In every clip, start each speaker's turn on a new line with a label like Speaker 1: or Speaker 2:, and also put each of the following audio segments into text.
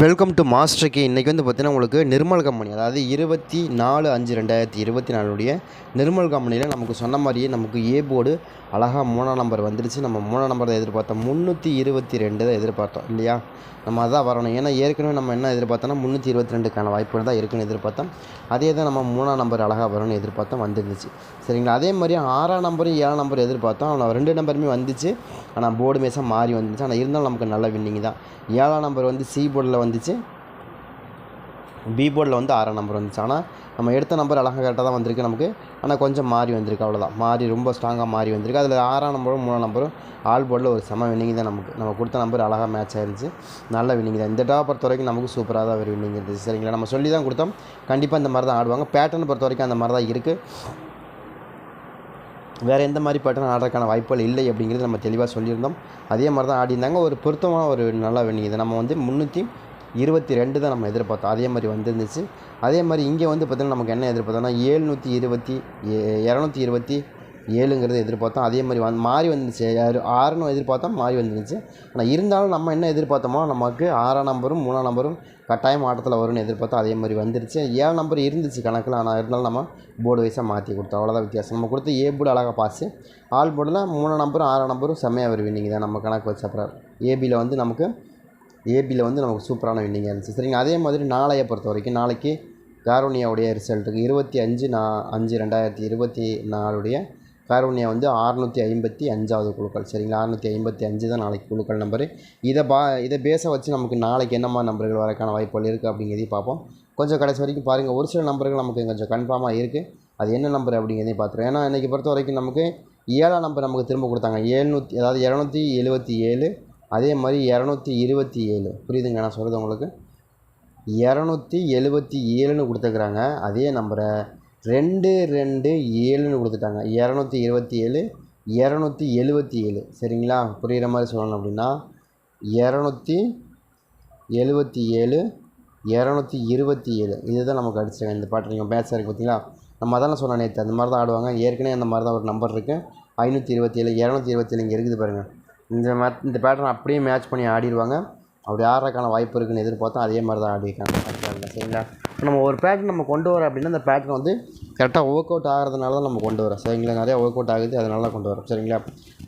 Speaker 1: Welcome to master K இன்றைக்கி வந்து பார்த்திங்கன்னா உங்களுக்கு நிர்மல் கம்பெனி அதாவது இருபத்தி நாலு அஞ்சு ரெண்டாயிரத்தி இருபத்தி நாலுடைய நிர்மல் கம்பெனியில் நமக்கு சொன்ன மாதிரியே நமக்கு ஏ போர்டு அழகாக மூணாம் நம்பர் வந்துடுச்சு நம்ம மூணாம் நம்பர் தான் எதிர்பார்த்தோம். முந்நூற்றி இருபத்தி ரெண்டு தான் எதிர்பார்த்தோம் இல்லையா? நம்ம அதான் வரணும். ஏன்னா ஏற்கனவே நம்ம என்ன எதிர்பார்த்தோம்னா முந்நூற்றி இருபத்தி ரெண்டுக்கான வாய்ப்புகள் தான் இருக்குன்னு எதிர்பார்த்தோம். அதே தான் நம்ம மூணாம் நம்பர் அழகாக வரும்னு எதிர்பார்த்தோம் வந்துருந்துச்சு. சரிங்களா? அதே மாதிரி ஆறாம் நம்பரும் ஏழாம் நம்பர் எதிர்பார்த்தோம். ஆனால் ரெண்டு நம்பருமே வந்துச்சு. ஆனால் போர்டு மேஸாக மாறி வந்துச்சு. ஆனால் இருந்தாலும் நமக்கு நல்ல வின்னிங் தான். ஏழாம் நம்பர் வந்து சி போர்டில் வந்துச்சு. பி போர்டில் வந்து ஆறாம் நம்பர் வந்துச்சு. ஆனால் நம்ம எடுத்த நம்பர் அழகாக கரெக்டாக தான் வந்திருக்கு நமக்கு. ஆனால் கொஞ்சம் மாறி வந்திருக்கு. அவ்வளோதான் மாறி ரொம்ப ஸ்ட்ராங்காக மாறி வந்திருக்கு. அதில் ஆறாம் நம்பரும் மூணாம் நம்பரும் ஆல் போர்டில் ஒரு செம வின்னிங் தான் நமக்கு. நம்ம கொடுத்த நம்பர் அழகாக மேட்ச் ஆயிருந்துச்சு. நல்ல வின்னிங் தான். இந்த டாவை பொறுத்த வரைக்கும் நமக்கு சூப்பராக தான் ஒரு வின்னிங் இருந்துச்சு. சரிங்களா? நம்ம சொல்லி தான் கொடுத்தோம். கண்டிப்பாக இந்த மாதிரி தான் ஆடுவாங்க. பேட்டர்ன் பொறுத்த வரைக்கும் அந்த மாதிரி தான் இருக்குது வேறு எந்த மாதிரி பேட்டர்ன் ஆடுறதுக்கான வாய்ப்புகள் இல்லை அப்படிங்கிறது நம்ம தெளிவாக சொல்லியிருந்தோம். அதே மாதிரி தான் ஆடியிருந்தாங்க. ஒரு பொருத்தமான ஒரு நல்ல வின்னிங் இது. நம்ம வந்து முந்நூற்றி இருபத்தி ரெண்டு தான் நம்ம எதிர்பார்த்தோம். அதே மாதிரி வந்துருந்துச்சு. அதே மாதிரி இங்கே வந்து பார்த்திங்கன்னா நமக்கு என்ன எதிர்பார்த்தோம்னா ஏழ்நூற்றி இருபத்தி இரநூத்தி இருபத்தி ஏழுங்கிறது எதிர்பார்த்தோம். அதே மாதிரி வந்து மாறி வந்துருச்சு. ஆறுன்னு எதிர்பார்த்தோம் மாறி வந்துருந்துச்சு. ஆனால் இருந்தாலும் நம்ம என்ன எதிர்பார்த்தோமோ நமக்கு ஆறாம் நம்பரும் மூணாம் நம்பரும் கட்டாயம் ஆட்டத்தில் வரும்னு எதிர்பார்த்தோம். அதே மாதிரி வந்துருச்சு. ஏழு நம்பர் இருந்துச்சு கணக்கில். ஆனால் இருந்தாலும் நம்ம போர்டு வைஸாக மாற்றி கொடுத்தோம். அவ்வளோதான் வித்தியாசம். நம்ம கொடுத்து ஏ போர்டு அழகாக பாஸ் ஆல் போர்டில் மூணாம் நம்பரும் ஆறாம் நம்பரும் செம்மையாக வருவீங்க தான் நம்ம கணக்கு வச்ச அப்புறம் ஏபியில் வந்து நமக்கு ஏபியில் வந்து நமக்கு சூப்பரான வின்னிங்காக இருந்துச்சு. சரிங்க அதே மாதிரி நாளையை பொறுத்த வரைக்கும் நாளைக்கு காரோனியாவுடைய ரிசல்ட்டுக்கு இருபத்தி அஞ்சு நா அஞ்சு ரெண்டாயிரத்தி இருபத்தி நாலுடைய காரோனியா வந்து அறுநூற்றி ஐம்பத்தி அஞ்சாவது குழுக்கள். சரிங்களா? அறுநூற்றி ஐம்பத்தி அஞ்சு தான் நாளைக்கு குழுக்கள் நம்பரு இதை பா இதை பேச வச்சு நமக்கு நாளைக்கு என்னம்மா நம்பர்கள் வரக்கான வாய்ப்புகள் இருக்குது அப்படிங்கிறதையும் பார்ப்போம். கொஞ்சம் கடைசி வரைக்கும் பாருங்கள் ஒரு சில நம்பர்கள் நமக்கு கொஞ்சம் கன்ஃபார்மாக இருக்குது அது என்ன நம்பர் அப்படிங்கிறதையும் பார்த்துருவோம். ஏன்னா இன்றைக்கி பொறுத்த வரைக்கும் நமக்கு ஏழாம் நம்பர் நமக்கு திரும்ப கொடுத்தாங்க. ஏழ்நூற்றி அதாவது இரநூத்தி எழுபத்தி ஏழு அதே மாதிரி இரநூத்தி இருபத்தி ஏழு. புரியுதுங்க நான் சொல்கிறது உங்களுக்கு? இரநூத்தி எழுபத்தி ஏழுன்னு கொடுத்துருக்குறாங்க. அதே நம்பரை ரெண்டு ரெண்டு ஏழுன்னு கொடுத்துட்டாங்க. இரநூத்தி இருபத்தி ஏழு இரநூத்தி எழுபத்தி ஏழு. சரிங்களா? புரிகிற மாதிரி சொல்லணும் அப்படின்னா இரநூத்தி எழுபத்தி ஏழு இரநூத்தி இருபத்தி ஏழு. இதுதான் நமக்கு அடிச்சாங்க இந்த பாட்டு. நீங்கள் மேட்ச் இருக்குது பார்த்தீங்களா? நம்ம அதான் சொன்னேன் நேற்று அந்த மாதிரி தான் ஆடுவாங்க. ஏற்கனவே அந்த மாதிரி தான் ஒரு நம்பர் இருக்குது ஐநூற்றி இருபத்தி ஏழு இரநூத்தி இருபத்தி ஏழு இங்கே இருக்குது பாருங்கள் இந்த மத் இந்த பேட்டர்ன் அப்படியே மேட்ச் பண்ணி ஆடிடுவாங்க. அப்படி ஆடுறதுக்கான வாய்ப்பு இருக்குன்னு எதிர்பார்த்தோம் அதே மாதிரி தான் ஆடிருக்காங்க பார்த்துக்காங்க சரிங்களா நம்ம ஒரு பேட்டர்ன் நம்ம கொண்டு வரோம் அப்படின்னா அந்த பேட்டர்ன் வந்து கரெக்டாக ஒர்க் அவுட் ஆகிறதுனால தான் நம்ம கொண்டு வரோம். சரிங்களா? நிறையா ஒர்க் அவுட் ஆகுது அதனால தான் கொண்டு வரோம். சரிங்களா?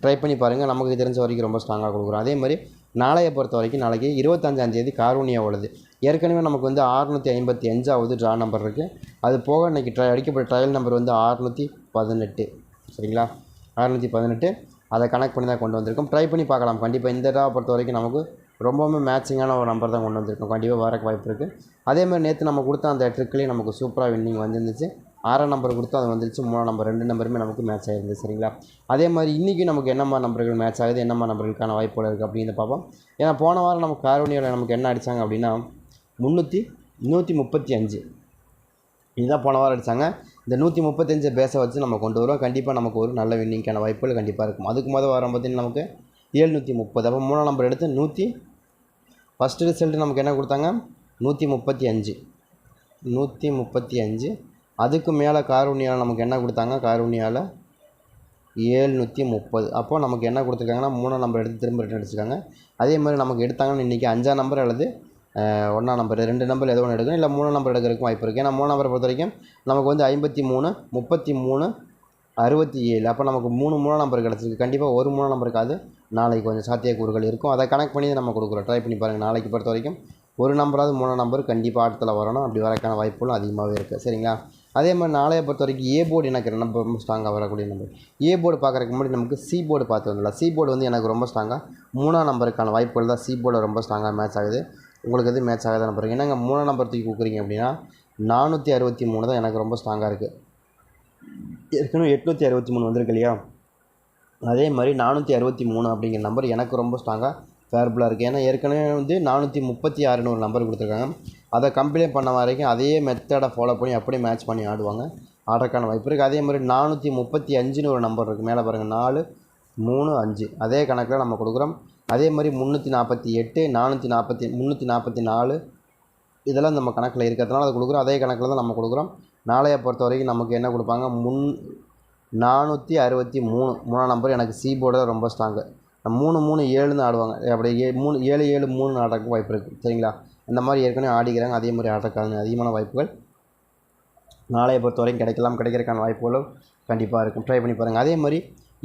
Speaker 1: ட்ரை பண்ணி பாருங்கள் நமக்கு தெரிஞ்ச வரைக்கும் ரொம்ப ஸ்ட்ராங்காக கொடுக்குறோம். அதே மாதிரி நாளையை பொறுத்த வரைக்கும் நாளைக்கு இருபத்தஞ்சாந்தேதி காரூனியா உள்ளது. ஏற்கனவே நமக்கு வந்து அறுநூற்றி ஐம்பத்தி அஞ்சாவது ட்ரா நம்பர் இருக்குது அது போக இன்றைக்கி ட்ரை அடிக்கப்பட்ட ட்ரையல் நம்பர் வந்து அறுநூற்றி பதினெட்டு. சரிங்களா? அறுநூற்றி பதினெட்டு. அதை கனெக்ட் பண்ணி தான் கொண்டு வந்திருக்கோம். ட்ரை பண்ணி பார்க்கலாம். கண்டிப்பாக இந்த ட்ரா பொறுத்த வரைக்கும் நமக்கு ரொம்பவுமே மேட்சிங்கான ஒரு நம்பர் தான் கொண்டு வந்திருக்கோம். கண்டிப்பாக வரக்கு வாய்ப்பு இருக்குது அதே மாதிரி நேற்று நம்ம கொடுத்த அந்த ட்ரிக்லேயும் நமக்கு சூப்பராக வின்னிங் வந்துருந்துச்சு. ஆறாம் நம்பர் கொடுத்து அது வந்துருச்சு. மூணாம் நம்பர் ரெண்டு நம்பருமே நமக்கு மேட்ச் ஆகிருந்து சரிங்களா? அதே மாதிரி இன்றைக்கி நமக்கு என்னம்மா நம்பர்கள் மேட்ச் ஆகுது? என்னம்மா நம்பர்களுக்கான வாய்ப்புகள் இருக்குது அப்படின்னு பார்ப்போம். ஏன்னா போன வாரம் நமக்கு காரோனியாவில் நமக்கு என்ன அடித்தாங்க அப்படின்னா முந்நூற்றி நூற்றி முப்பத்தி அஞ்சு. இதுதான் போன வாரம் அடித்தாங்க இந்த நூற்றி முப்பத்தஞ்சு பேஸை வச்சு நம்ம கொண்டு வரோம் கண்டிப்பாக நமக்கு ஒரு நல்ல வின்னிங்கான வாய்ப்புகள் கண்டிப்பாக இருக்கும். அதுக்கு மொதல் வாரம் பார்த்தீங்கன்னா நமக்கு ஏழ்நூற்றி முப்பது அப்போ மூணாம் நம்பர் எடுத்து நூற்றி ஃபஸ்ட்டு ரிசல்ட்டு நமக்கு என்ன கொடுத்தாங்க? நூற்றி முப்பத்தி அஞ்சு நூற்றி முப்பத்தி அஞ்சு அதுக்கு மேலே காரூனியாவில் நமக்கு என்ன கொடுத்தாங்க? காரூனியாவில் ஏழ்நூற்றி முப்பது அப்போ நமக்கு என்ன கொடுத்துருக்காங்கன்னா மூணாம் நம்பர் எடுத்து திரும்ப ரிட்டன் அடிச்சிருக்காங்க. அதே மாதிரி நமக்கு எடுத்தாங்கன்னு இன்றைக்கி அஞ்சாம் நம்பர் அல்லது ஒன்றாம் நம்பர் ரெண்டு நம்பர் ஏதோ ஒன்று எடுக்கணும். இல்லை மூணு நம்பர் எடுக்கிறதுக்கும் வாய்ப்பு இருக்குது ஏன்னா மூணு நம்பரை பொறுத்த வரைக்கும் நமக்கு வந்து ஐம்பத்தி மூணு முப்பத்தி மூணு அறுபத்தி ஏழு. அப்போ நமக்கு மூணு மூணு நம்பர் கிடச்சிருக்கு. கண்டிப்பாக ஒரு மூணு நம்பருக்காவது நாளைக்கு கொஞ்சம் சாத்தியக்கூறுகள் இருக்கும். அதை கனெக்ட் பண்ணி நம்ம கொடுக்குறோம். ட்ரை பண்ணி பாருங்கள் நாளைக்கு பொறுத்த வரைக்கும் ஒரு நம்பராவது மூணு நம்பர் கண்டிப்பாக ஆட்டத்தில் வரணும். அப்படி வரக்கான வாய்ப்புகளும் அதிகமாகவே இருக்குது சரிங்களா? அதே மாதிரி நாளைய பொறுத்த வரைக்கும் ஏ போர்டு எனக்கு ரொம்ப ரொம்ப ஸ்ட்ராங்காக வரக்கூடிய நம்பர் ஏ போர்டு பார்க்குறதுக்கு முன்னாடி நமக்கு சி போர்டு பார்த்து வந்துடலாம் சி போர்டு வந்து எனக்கு ரொம்ப ஸ்ட்ராங்காக மூணாம் நம்பருக்கான வாய்ப்புகள் தான். சி போர்டு ரொம்ப ஸ்ட்ராங்காக மேட்ச் ஆகுது. உங்களுக்கு எது மேட்ச் ஆகாத நம்பர் என்னங்க மூணாம் நம்பர் தூக்கி கொடுக்குறீங்க அப்படின்னா நானூற்றி அறுபத்தி மூணு தான் எனக்கு ரொம்ப ஸ்ட்ராங்காக இருக்குது ஏற்கனவே எட்நூற்றி அறுபத்தி மூணு வந்திருக்கு இல்லையா? அதே மாதிரி நானூற்றி அறுபத்தி மூணு அப்படிங்கிற நம்பர் எனக்கு ரொம்ப ஸ்ட்ராங்காக ஃபேர்புல்லாக இருக்குது ஏன்னா ஏற்கனவே வந்து நானூற்றி முப்பத்தி ஆறுன்னு ஒரு நம்பர் கொடுத்துருக்காங்க. அதை கம்ப்ளைண்ட் பண்ண வரைக்கும் அதே மெத்தடை ஃபாலோ பண்ணி அப்படியே மேட்ச் பண்ணி ஆடுவாங்க. ஆடுறதுக்கான வாய்ப்பு இருக்குது அதே மாதிரி நானூற்றி முப்பத்தி அஞ்சுன்னு ஒரு நம்பர் இருக்குது மேலே பாருங்கள் நாலு மூணு அஞ்சு. அதே கணக்கில் நம்ம கொடுக்குறோம். அதே மாதிரி முந்நூற்றி நாற்பத்தி எட்டு நானூற்றி நாற்பத்தி முந்நூற்றி நாற்பத்தி நாலு இதெல்லாம் நம்ம கணக்கில் இருக்கிறதுனால அதை கொடுக்குறோம். அதே கணக்கில் தான் நம்ம கொடுக்குறோம். நாளைய பொறுத்த வரைக்கும் நமக்கு என்ன கொடுப்பாங்க? முன் நானூற்றி அறுபத்தி மூணு. மூணாம் நம்பர் எனக்கு சி போர்டில் ரொம்ப ஸ்ட்ராங்கு மூணு மூணு ஏழுன்னு ஆடுவாங்க. அப்படி ஏ மூணு ஏழு ஏழு மூணு ஆடுறதுக்கு வாய்ப்பு இருக்குது சரிங்களா? இந்த மாதிரி ஏற்கனவே ஆடிக்கிறாங்க. அதே மாதிரி ஆடுறதுக்கான அதிகமான வாய்ப்புகள். நாளைய பொறுத்த வரைக்கும் கிடைக்கலாம். கிடைக்கிறதுக்கான வாய்ப்புகளும் கண்டிப்பாக இருக்கும். ட்ரை பண்ணி பாருங்கள் அதே மாதிரி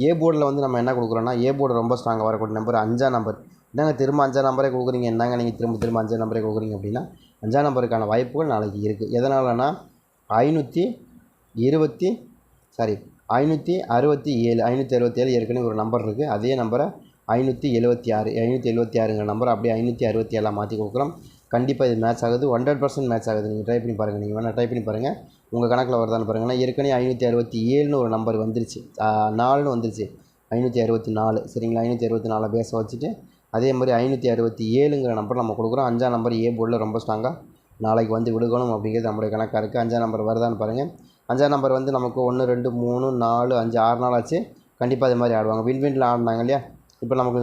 Speaker 1: ஏ போர்டில் வந்து நம்ம என்ன கொடுக்குறோன்னா ஏ போர்டு ரொம்ப ஸ்ட்ராங்காக வரக்கூடிய நம்பர் அஞ்சாம் நம்பர் என்னங்க திரும்ப அஞ்சாம் நம்பரே கொடுக்குறீங்க என்னங்க நீங்கள் திரும்ப திரும்ப அஞ்சாம் நம்பரே கொடுக்குறீங்க அப்படின்னா அஞ்சாம் நம்பருக்கான வாய்ப்புகள் நாளைக்கு இருக்குது எதனாலனா ஐநூற்றி இருபத்தி சாரி ஐநூற்றி அறுபத்தி ஏழு ஐநூற்றி அறுபத்தி ஏழு ஏற்கனவே ஒரு நம்பர் இருக்குது அதே நம்பரை ஐநூற்றி எழுபத்தி ஆறு ஐநூற்றி எழுபத்தி ஆறுங்கிற நம்பர் அப்படியே ஐநூற்றி அறுபத்தி ஏழாக மாற்றி கொடுக்குறோம். கண்டிப்பாக இது மேட்ச் ஆகுது ஹண்ட்ரட் பர்சன்ட் மேட்ச் ஆகுது. நீங்கள் ட்ரை பண்ணி பாருங்கள் நீங்கள் வேணால் ட்ரை பண்ணி பாருங்கள் உங்கள் கணக்கில் வருதான்னு பாருங்கள் ஏன்னா ஏற்கனவே ஐநூற்றி அறுபத்தி ஏழுன்னு ஒரு நம்பர் வந்துருச்சு. நாலுன்னு வந்துருச்சு. ஐநூற்றி அறுபத்தி நாலு. சரிங்களா? ஐநூற்றி அறுபத்தி நாலு பேச வச்சுட்டு அதே மாதிரி ஐநூற்றி அறுபத்தி ஏழுங்கிற நம்பர் நம்ம கொடுக்குறோம். அஞ்சாம் நம்பர் ஏ போர்டில் ரொம்ப ஸ்ட்ராங்காக நாளைக்கு வந்து விடுக்கணும் அப்படிங்கிறது நம்மளுடைய கணக்காக இருக்குது அஞ்சாம் நம்பர் வருதான்னு பாருங்கள் அஞ்சாம் நம்பர் வந்து நமக்கு ஒன்று ரெண்டு மூணு நாலு அஞ்சு ஆறு நாள் ஆச்சு. கண்டிப்பாக அது மாதிரி ஆடுவாங்க. வின் வின்ல ஆடினாங்க இல்லையா? இப்போ நமக்கு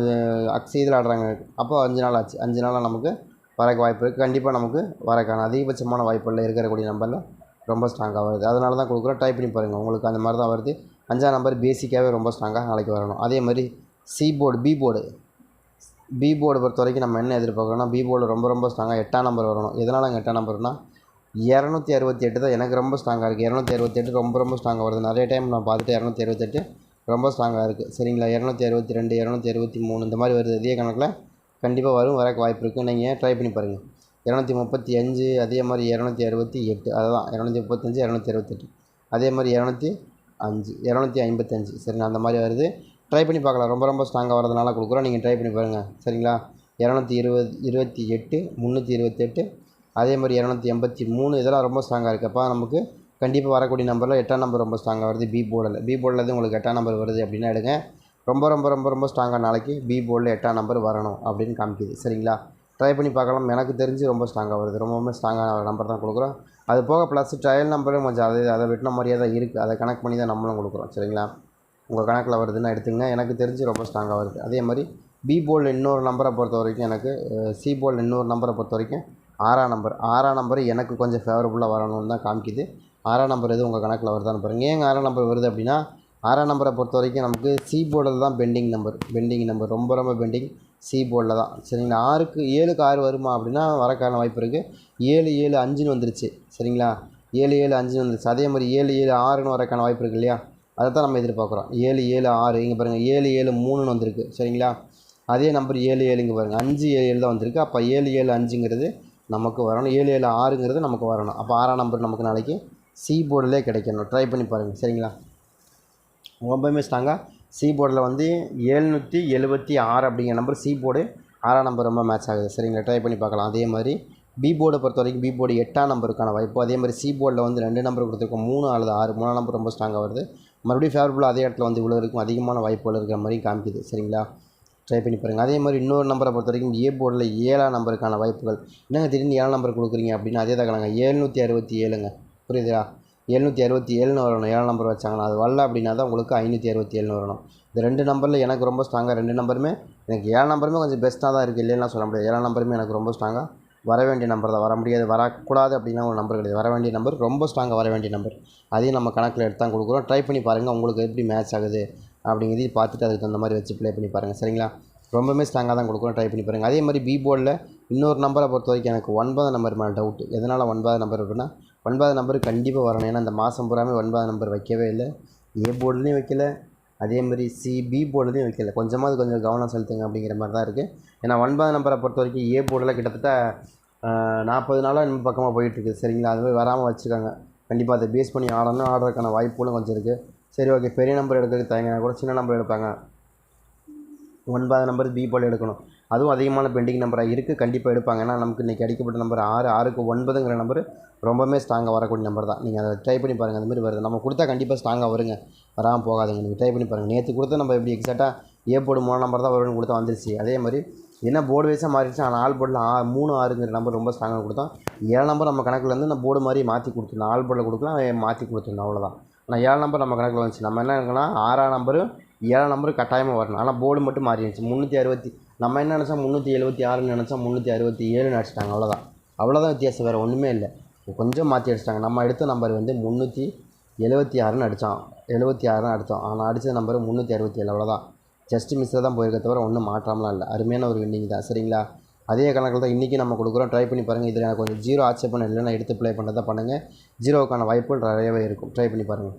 Speaker 1: அக்ஸி இதில் ஆடுறாங்க. அப்போ அஞ்சு நாள் ஆச்சு. அஞ்சு நாளாக நமக்கு வரக்கு வாய்ப்பு இருக்குது கண்டிப்பாக நமக்கு வரக்கான அதிகபட்சமான வாய்ப்புகளில் இருக்கக்கூடிய நம்பரில் ரொம்ப ஸ்ட்ராங்காக வருது. அதனால தான் கொடுக்குறோம். ட்ரை பண்ணி பாருங்கள் உங்களுக்கு அந்த மாதிரி தான் வருது. அஞ்சாம் நம்பர் பேசிக்காகவே ரொம்ப ஸ்ட்ராங்காக நாளைக்கு வரணும். அதே மாதிரி C board B board B board பொறுத்த வரைக்கும் நம்ம என்ன எதிர்பார்க்குறோம்னா பி போர்டு ரொம்ப ரொம்ப ஸ்ட்ராங்காக எட்டாம் நம்பர் வரணும். எதனால் அங்கே எட்டாம் நம்பர்னா இரநூத்தி அறுபத்தி எட்டு தான் எனக்கு ரொம்ப ஸ்ட்ராங்காக இருக்குது இரநூத்தி அறுபத்தி எட்டு ரொம்ப ரொம்ப ஸ்ட்ராங்காக வருது. நிறைய டைம் நான் பார்த்துட்டு இரநூத்தி அறுபத்தெட்டு ரொம்ப ஸ்ட்ராங்காக இருக்குது சரிங்களா? இரநூத்தி அறுபத்தி ரெண்டு இரநூத்தி அறுபத்தி மூணு இந்த மாதிரி வருது. இதே கணக்கில் கண்டிப்பாக வரும். வரக்கு வாய்ப்பு இருக்குது நீங்கள் ட்ரை பண்ணி பாருங்கள் இரநூத்தி முப்பத்தி அஞ்சு அதே மாதிரி இரநூத்தி அறுபத்தி எட்டு அதுதான் இரநூத்தி முப்பத்தஞ்சு இரநூத்தி அறுபத்தெட்டு அதே மாதிரி இரநூத்தி அஞ்சு இரநூத்தி ஐம்பத்தஞ்சு சரிங்களா அந்த மாதிரி வருது. ட்ரை பண்ணி பார்க்கலாம். ரொம்ப ரொம்ப ஸ்ட்ராங்காக வரதுனால கொடுக்குறோம். நீங்கள் ட்ரை பண்ணி பாருங்கள் சரிங்களா? இரநூத்தி இருபது இருபத்தி எட்டு முந்நூற்றி இருபத்தெட்டு அதே மாதிரி இரநூத்தி எண்பத்தி மூணு இதெல்லாம் ரொம்ப ஸ்ட்ராங்காக இருக்கப்போ நமக்கு கண்டிப்பாக வரக்கூடிய நம்பரில் எட்டாம் நம்பர் ரொம்ப ஸ்ட்ராங்காக வருது. பி போர்டில் பி போர்டில் இருந்து உங்களுக்கு எட்டாம் நம்பர் வருது அப்படின்னா எடுங்க. ரொம்ப ரொம்ப ரொம்ப ரொம்ப ஸ்ட்ராங்காக நாளைக்கு பி போர்டில் எட்டாம் நம்பர் வரணும் அப்படின்னு காமிக்குது. சரிங்களா? ட்ரை பண்ணி பார்க்கலாம். எனக்கு தெரிஞ்சு ரொம்ப ஸ்ட்ராங்காக வருது. ரொம்பவுமே ஸ்ட்ராங்கான நம்பர் தான் கொடுக்குறோம். அது போக ப்ளஸ் ட்ரையல் நம்பரும் கொஞ்சம் அதை அதை வெட்டின மாதிரியே தான் இருக்குது அதை கனெக்ட் பண்ணி தான் நம்மளும் கொடுக்குறோம். சரிங்களா? உங்கள் கணக்கில் வருதுன்னு எடுத்துங்க எனக்கு தெரிஞ்சு ரொம்ப ஸ்ட்ராங்காக வருது. அதே மாதிரி பி போர்டில் இன்னொரு நம்பரை பொறுத்த வரைக்கும் எனக்கு சி போர்டில் இன்னொரு நம்பரை பொறுத்த வரைக்கும் ஆறாம் நம்பர் ஆறாம் நம்பர் எனக்கு கொஞ்சம் ஃபேவரபுளாக வரணும்னு தான் காமிக்குது. ஆறாம் நம்பர் எது உங்கள் கணக்கில் வருதான்னு பாருங்கள் ஏங்க ஆறாம் நம்பர் வருது அப்படின்னா ஆறாம் நம்பரை பொறுத்த வரைக்கும் நமக்கு சி போர்டில் தான் பெண்டிங் நம்பர் பெண்டிங் நம்பர் ரொம்ப ரொம்ப பெண்டிங் சி போர்டில் தான். சரிங்களா ஆறுக்கு ஏழுக்கு ஆறு வருமா அப்படின்னா வரக்கான வாய்ப்பு இருக்குது ஏழு ஏழு அஞ்சுன்னு வந்துருச்சு. சரிங்களா? ஏழு ஏழு அஞ்சுன்னு வந்துருச்சு. அதே மாதிரி ஏழு ஏழு ஆறுன்னு வரக்கான வாய்ப்பு இருக்குது இல்லையா? அதை தான் நம்ம எதிர்பார்க்குறோம். ஏழு ஏழு ஆறு. இங்கே பாருங்கள் ஏழு ஏழு மூணுன்னு வந்திருக்கு. சரிங்களா? அதே நம்பர் ஏழு ஏழு இங்கே பாருங்கள் அஞ்சு ஏழு ஏழு தான் வந்திருக்கு. அப்போ ஏழு ஏழு அஞ்சுங்கிறது நமக்கு வரணும். ஏழு ஏழு ஆறுங்கிறது நமக்கு வரணும். அப்போ ஆறாம் நம்பர் நமக்கு நாளைக்கு சி போர்டிலே கிடைக்கணும். ட்ரை பண்ணி பாருங்கள் சரிங்களா? ரொம்பவுமே ஸ்ட்ராங்காக சி போர்டில் வந்து ஏழ்நூற்றி எழுபத்தி ஆறு அப்படிங்கிற நம்பர் சி போர்டு ஆறாம் நம்பர் ரொம்ப மேட்ச் ஆகுது. சரிங்களா? ட்ரை பண்ணி பார்க்கலாம். அதே மாதிரி பி போர்டை பொறுத்த வரைக்கும் பி போர்டு எட்டாம் நம்பருக்கான வாய்ப்பு. அதே மாதிரி சி போர்டில் வந்து ரெண்டு நம்பர் கொடுத்துருக்கோம். மூணு அல்லது ஆறு. மூணாம் நம்பர் ரொம்ப ஸ்ட்ராங்காக வருது. மறுபடியும் ஃபேவரபுளாக அதே இடத்துல வந்து இவ்வளோ இருக்கும். அதிகமான வாய்ப்புகள் இருக்கிற மாதிரி காமிக்குது. சரிங்களா? ட்ரை பண்ணி பாருங்கள் அதே மாதிரி இன்னொரு நம்பரை பொறுத்த வரைக்கும் ஏ போர்டில் ஏழாம் நம்பருக்கான வாய்ப்புகள். என்னங்க திடீர்னு ஏழாம் நம்பர் கொடுக்குறீங்க அப்படின்னா அதே தான் கணங்க ஏழ்நூற்றி அறுபத்தி ஏழுங்க. புரியுதா? எழுநூற்றி அறுபத்தி ஏழுன்னு வரணும். ஏழு நம்பர் வச்சாங்கன்னா அது வரல அப்படின்னா தான் உங்களுக்கு ஐநூற்றி அறுபத்தி ஏழுன்னு வரணும். இந்த ரெண்டு நம்பரில் எனக்கு ரொம்ப ஸ்ட்ராங்காக ரெண்டு நம்பருமே எனக்கு ஏழு நம்பருமே கொஞ்சம் பெஸ்ட்டாக தான் இருக்குது இல்லைன்னா சொல்ல முடியாது. ஏழு நம்பருமே எனக்கு ரொம்ப ஸ்ட்ராங்காக வர வேண்டிய நம்பர் தான். வர முடியாது வரக்கூடாது அப்படின்னா ஒரு நம்பர் கிடையாது. வர வேண்டிய நம்பர் ரொம்ப ஸ்ட்ராங்காக வர வேண்டிய நம்பர் அதையும் நம்ம கணக்கில் எடுத்து தான் கொடுக்குறோம். ட்ரை பண்ணி பாருங்கள் உங்களுக்கு எப்படி மேட்ச் ஆகுது அப்படிங்கிறதையும் பார்த்துட்டு அதுக்கு தகுந்த மாதிரி வச்சு ப்ளே பண்ணி பாருங்கள் சரிங்களா? ரொம்பவுமே ஸ்ட்ராங்காக தான் கொடுக்குறோம். ட்ரை பண்ணி பாருங்கள் அதே மாதிரி பி போர்டில் இன்னொரு நம்பரை பொறுத்த வரைக்கும் எனக்கு ஒன்பது நம்பர் மேலே டவுட் எதனால் ஒன்பது நம்பர் அப்படின்னா ஒன்பது நம்பர் கண்டிப்பாக வரணும். ஏன்னா அந்த மாதம் பூராமே ஒன்பது நம்பர் வைக்கவே இல்லை. ஏ போர்டுலேயும் வைக்கல. அதே மாதிரி சி பி போர்டுலேயும் வைக்கல. கொஞ்சமாவது கொஞ்சம் கவனம் செலுத்துங்க அப்படிங்கிற மாதிரி தான் இருக்குது ஏன்னா ஒன்பது நம்பரை பொறுத்த வரைக்கும் ஏ போர்டில் கிட்டத்தட்ட நாற்பது நாளாக நம்ம பக்கமாக போயிட்டுருக்கு. சரிங்களா? அது மாதிரி வராமல் வச்சுருக்காங்க. கண்டிப்பாக அதை பேஸ் பண்ணி ஆடணும். ஆடுறதுக்கான வாய்ப்புகளும் கொஞ்சம் இருக்குது சரி ஓகே பெரிய நம்பர் எடுக்கிறதுக்கு தயங்கினா கூட சின்ன நம்பர் எடுப்பாங்க. ஒன்பது நம்பர் பி போல் எடுக்கணும். அதுவும் அதிகமான பெண்டிங் நம்பராக இருக்குது கண்டிப்பாக எடுப்பாங்க. ஏன்னா நமக்கு இன்றைக்கி அடிக்கப்பட்ட நம்பர் ஆறு ஆறுக்கு ஒன்பதுங்கிற நம்பர் ரொம்பவுமே ஸ்ட்ராங்காக வரக்கூடிய நம்பர் தான். நீங்கள் அதை ட்ரை பண்ணி பாருங்கள் அந்த மாதிரி வருது. நம்ம கொடுத்தா கண்டிப்பாக ஸ்ட்ராங்காக வருங்க. வராமல் போகாதுங்க. நீங்கள் ட்ரை பண்ணி பாருங்கள் நேற்று கொடுத்தா நம்ம எப்படி எக்ஸாக்டாக ஏ போர்டு மூணு நம்பர் தான் வரும்னு கொடுத்தா வந்துருச்சு. அதே மாதிரி என்ன போர்டு வைஸாக மாறிடுச்சு? ஆனால் ஆல் போர்டில் ஆ மூணு ஆறுங்கிற நம்பர் ரொம்ப ஸ்ட்ராங்காக கொடுத்தோம். ஏழு நம்பர் நம்ம கணக்கில் இருந்து நம்ம போர்டு மாதிரி மாற்றி கொடுத்துருந்தோம் ஆல் போர்டில் கொடுக்கலாம் மாற்றி கொடுத்துருந்தோம் அவ்வளோதான் ஆனால் ஏழு நம்பர் நம்ம கணக்கில் வந்துச்சு. நம்ம என்ன இருக்குன்னா ஆறாம் நம்பரு ஏழாம் நம்பரு கட்டாயமாக வரணும். ஆனால் போர்டு மட்டும் மாறி இருந்துச்சு. முந்நூற்றி அறுபத்தி நம்ம என்ன நினச்சா முந்நூற்றி எழுபத்தி ஆறுன்னு நினச்சா முந்நூற்றி அறுபத்தி ஏழுன்னு அடிச்சிட்டாங்க. அவ்வளோதான் அவ்வளோதான் வித்தியாசம் வேறு ஒன்றுமே இல்லை. கொஞ்சம் மாற்றி அடிச்சிட்டாங்க. நம்ம எடுத்த நம்பர் வந்து முந்நூற்றி எழுபத்தி ஆறுன்னு அடித்தோம் எழுபத்தி ஆறுன்னு அடித்தோம். ஆனால் அடித்த நம்பர் முந்நூற்றி அறுபத்தி ஏழு. அவ்வளோதான் ஜஸ்ட் மிஸ்ஸில் தான் போயிருக்க தவிர ஒன்றும் மாற்றாமலாம் இல்லை. அருமையான ஒரு வின்னிங் தான். சரிங்களா? அதே கணக்கில் தான் இன்றைக்கி நம்ம கொடுக்குறோம். ட்ரை பண்ணி பாருங்கள் இதில் எனக்கு கொஞ்சம் ஜீரோ ஆட்சேபணம் இல்லைன்னா எடுத்து ப்ளே பண்ணுறதா பண்ணுங்கள் ஜீரோவுக்கான வாய்ப்புகள் நிறையவே இருக்கும். ட்ரை பண்ணி பாருங்கள்